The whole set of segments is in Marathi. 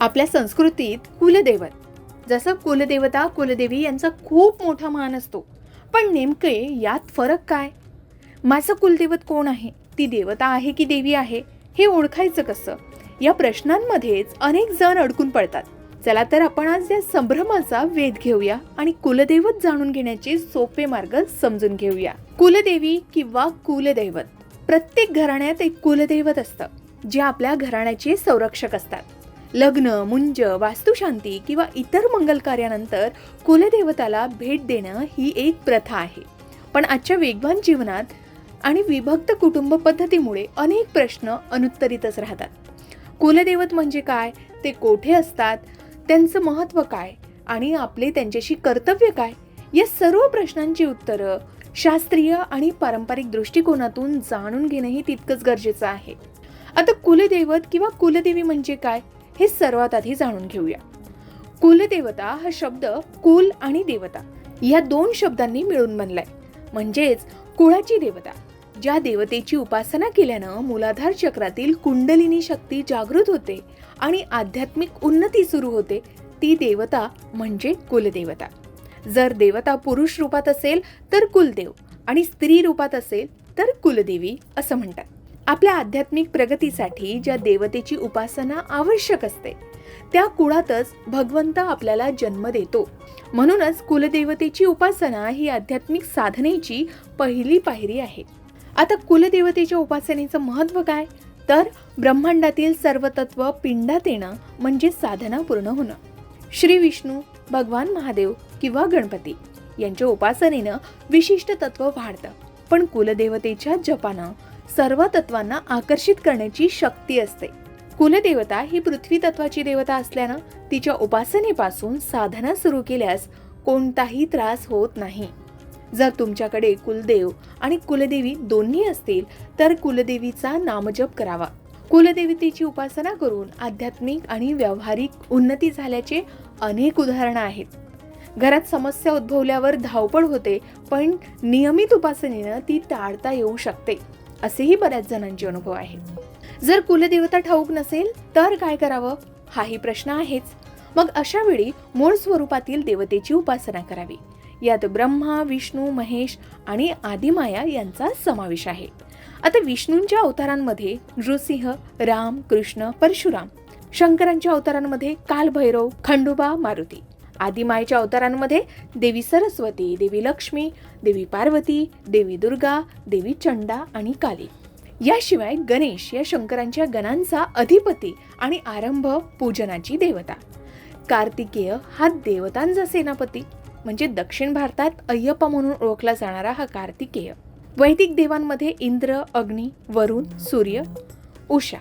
आपल्या संस्कृतीत कुलदैवत. जसं कुलदेवता कुलदेवी यांचा खूप मोठा मान असतो. पण नेमके यात फरक काय? माझं कुलदैवत कोण आहे? ती देवता आहे की देवी आहे? हे ओळखायचं कसं? या प्रश्नांमध्येच अनेक जण अडकून पडतात. चला तर आपण आज या संभ्रमाचा वेध घेऊया आणि कुलदैवत जाणून घेण्याचे सोपे मार्ग समजून घेऊया. कुलदेवी किंवा कुलदैवत. प्रत्येक घराण्यात एक कुलदैवत असतं जे आपल्या घराण्याचे संरक्षक असतात. लग्न मुंज वास्तुशांती किंवा इतर मंगल कार्यानंतर कुलदेवताला भेट देणं ही एक प्रथा आहे. पण आजच्या वेगवान जीवनात आणि विभक्त कुटुंब पद्धतीमुळे अनेक प्रश्न अनुत्तरितच राहतात. कुलदैवत म्हणजे काय? ते कोठे असतात? त्यांचं महत्त्व काय? आणि आपले त्यांच्याशी कर्तव्य काय? या सर्व प्रश्नांची उत्तरं शास्त्रीय आणि पारंपरिक दृष्टिकोनातून जाणून घेणंही तितकंच गरजेचं आहे. आता कुलदैवत किंवा कुलदेवी म्हणजे काय? हे सर्वात आधी जाणून घेऊया. कुलदेवता हा शब्द कुल आणि देवता या दोन शब्दांनी मिळून बनलाय. म्हणजेच कुळाची देवता ज्या देवतेची उपासना केल्यानं मूलाधार चक्रातील कुंडलिनी शक्ती जागृत होते आणि आध्यात्मिक उन्नती सुरू होते ती देवता म्हणजे कुलदेवता. जर देवता पुरुष रूपात असेल तर कुलदेव आणि स्त्री रूपात असेल तर कुलदेवी असं म्हणतात. आपल्या आध्यात्मिक प्रगतीसाठी ज्या देवतेची उपासना आवश्यक असते त्या कुळातच भगवंत आपल्याला जन्म देतो. म्हणूनच कुलदेवतेची उपासना ही आध्यात्मिक साधनेची पहिली पायरी आहे. आता कुलदेवतेच्या उपासनेचं महत्त्व काय? तर ब्रह्मांडातील सर्व तत्व पिंडात येणं म्हणजे साधना पूर्ण होणं. श्री विष्णू भगवान महादेव किंवा गणपती यांच्या उपासनेनं विशिष्ट तत्व वाढतं. पण कुलदेवतेच्या जपानं सर्व तत्वांना आकर्षित करण्याची शक्ती असते. कुलदेवता ही पृथ्वी तत्वाची देवता असल्यानं तिच्या उपासनेपासून साधना सुरू केल्यास कोणताही त्रास होत नाही. जर तुमच्याकडे कुलदेव आणि कुलदेवी दोन्ही असतील तर कुलदेवीचा नामजप करावा. कुलदेवतेची उपासना करून आध्यात्मिक आणि व्यावहारिक उन्नती झाल्याचे अनेक उदाहरणं आहेत. घरात समस्या उद्भवल्यावर धावपळ होते पण नियमित उपासनेनं ती टाळता येऊ शकते. असेही बऱ्याच जणांचे अनुभव आहेत. जर कुलदेवता ठाऊक नसेल तर काय करावं? हाही प्रश्न आहेच. मग अशा वेळी मूळ स्वरूपातील देवतेची उपासना करावी. यात ब्रह्मा विष्णू महेश आणि आदिमाया यांचा समावेश आहे. आता विष्णूंच्या अवतारांमध्ये नृसिंह राम कृष्ण परशुराम शंकरांच्या अवतारांमध्ये कालभैरव खंडोबा मारुती आदिमायेच्या अवतारांमध्ये देवी सरस्वती देवी लक्ष्मी देवी पार्वती देवी दुर्गा देवी चंडा आणि काली. याशिवाय गणेश या शंकरांच्या गणांचा अधिपती आणि आरंभ पूजनाची देवता. कार्तिकेय हा देवतांचा सेनापती म्हणजे दक्षिण भारतात अय्यप्पा म्हणून ओळखला जाणारा हा कार्तिकेय. वैदिक देवांमध्ये इंद्र अग्नी वरुण सूर्य उषा.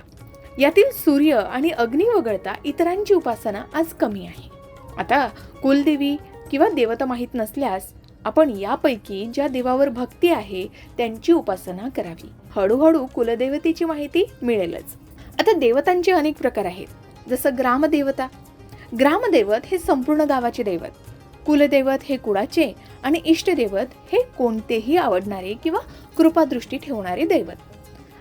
यातील सूर्य आणि अग्नी वगळता इतरांची उपासना आज कमी आहे. आता कुलदेवी किंवा देवता माहीत नसल्यास आपण यापैकी ज्या देवावर भक्ती आहे त्यांची उपासना करावी. हळूहळू कुलदेवतेची माहिती मिळेलच. आता देवतांचे अनेक प्रकार आहेत. जसं ग्रामदेवता. ग्रामदैवत हे संपूर्ण गावाचे दैवत. कुलदैवत हे कुळाचे आणि इष्टदैवत हे कोणतेही आवडणारे किंवा कृपादृष्टी ठेवणारे दैवत.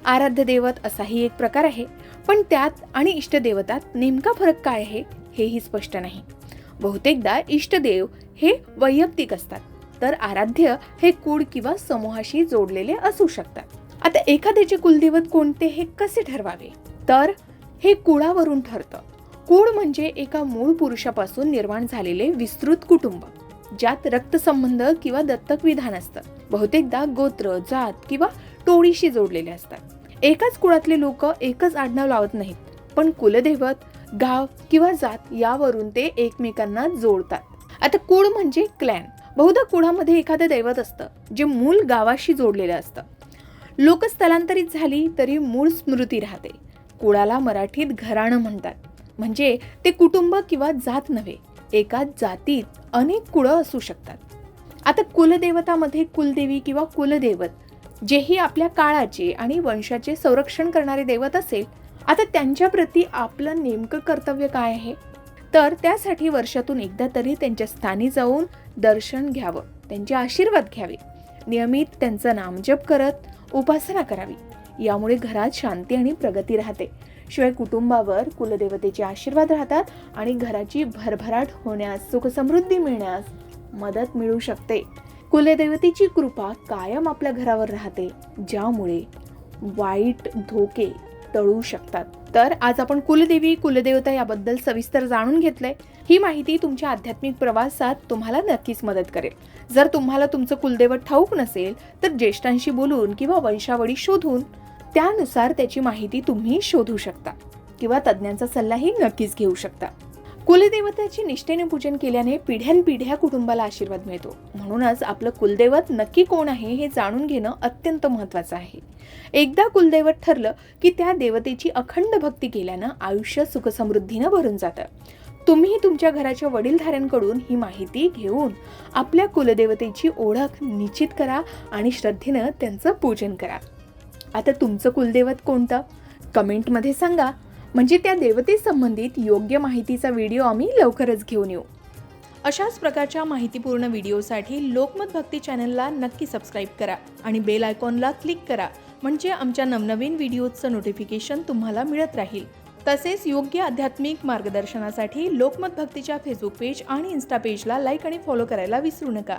आराध्य दैवत असाही एक प्रकार आहे पण त्यात आणि इष्टदेवतात नेमका फरक काय आहे हेही स्पष्ट नाही. बहुतेकदा इष्टदेव हे वैयक्तिक असतात. तर आराध्य हे कुळ किंवा समूहाशी जोडलेले असू शकतात. आता एखाद्याचे कुलदैवत कोणते हे कसे ठरवावे? तर हे कुळावरून ठरतं. कुळ म्हणजे एका मूळ पुरुषापासून निर्माण झालेले विस्तृत कुटुंब ज्यात रक्तसंबंध किंवा दत्तक विधान असतं. बहुतेकदा गोत्र जात किंवा टोळीशी जोडलेले असतात. एकाच कुळातले लोक एकच आडनाव लावत नाहीत. पण कुलदैवत गाव किंवा जात यावरून ते एकमेकांना जोडतात. आता कुळ म्हणजे क्लॅन बहुधा कुळामध्ये एखादं दैवत असतं जे मूळ गावाशी जोडलेलं असतं. लोक स्थलांतरित झाली तरी मूळ स्मृती राहते. कुळाला मराठीत घराणं म्हणतात. म्हणजे ते कुटुंब किंवा जात नव्हे एका जातीत अनेक कुळं असू शकतात. आता कुलदेवतामध्ये कुलदेवी किंवा कुलदेवत जेही आपल्या काळाचे आणि वंशाचे संरक्षण करणारे दैवत असेल आता त्यांच्याप्रती आपलं नेमकं कर्तव्य काय आहे? तर त्यासाठी वर्षातून एकदा तरी त्यांच्या स्थानी जाऊन दर्शन घ्यावं त्यांचे आशीर्वाद घ्यावे. नियमित त्यांचं नामजप करत उपासना करावी. यामुळे घरात शांती आणि प्रगती राहते. शिवाय कुटुंबावर कुलदेवतेचे आशीर्वाद राहतात आणि घराची भरभराट होण्यास सुखसमृद्धी मिळण्यास मदत मिळू शकते. कुलदेवतेची कृपा कायम आपल्या घरावर राहते ज्यामुळे वाईट धोके तळू शकतात. तर आज आपण कुलदेवी कुलदेवता याबद्दल सविस्तर जाणून घेतलंय. ही माहिती तुमच्या आध्यात्मिक प्रवासात तुम्हाला नक्कीच मदत करेल. जर तुम्हाला तुमचं कुलदैवत ठाऊक नसेल तर ज्येष्ठांशी बोलून किंवा वंशावळी शोधून त्यानुसार त्याची माहिती तुम्ही शोधू शकता किंवा तज्ज्ञांचा सल्लाही नक्कीच घेऊ शकता. कुलदेवताची निष्ठेने पूजन केल्याने पिढ्यानपिढ्या कुटुंबाला आशीर्वाद मिळतो. म्हणूनच आपलं कुलदैवत नक्की कोण आहे हे जाणून घेणं अत्यंत महत्त्वाचं आहे. एकदा कुलदैवत ठरलं की त्या देवतेची अखंड भक्ती केल्यानं आयुष्य सुखसमृद्धीनं भरून जातं. तुम्ही तुमच्या घराच्या वडीलधाऱ्यांकडून ही माहिती घेऊन आपल्या कुलदेवतेची ओळख निश्चित करा आणि श्रद्धेनं त्यांचं पूजन करा. आता तुमचं कुलदैवत कोणतं? कमेंटमध्ये सांगा. म्हणजे त्या देवतेसंबंधित योग्य माहितीचा व्हिडिओ आम्ही लवकरच घेऊन येऊ. अशाच प्रकारच्या माहितीपूर्ण व्हिडिओसाठी लोकमत भक्ती चॅनलला नक्की सबस्क्राईब करा आणि बेल आयकॉनला क्लिक करा म्हणजे आमच्या नवनवीन व्हिडिओचं नोटिफिकेशन तुम्हाला मिळत राहील. तसेच योग्य आध्यात्मिक मार्गदर्शनासाठी लोकमत भक्तीच्या फेसबुक पेज आणि इन्स्टा पेजला लाईक आणि फॉलो करायला विसरू नका.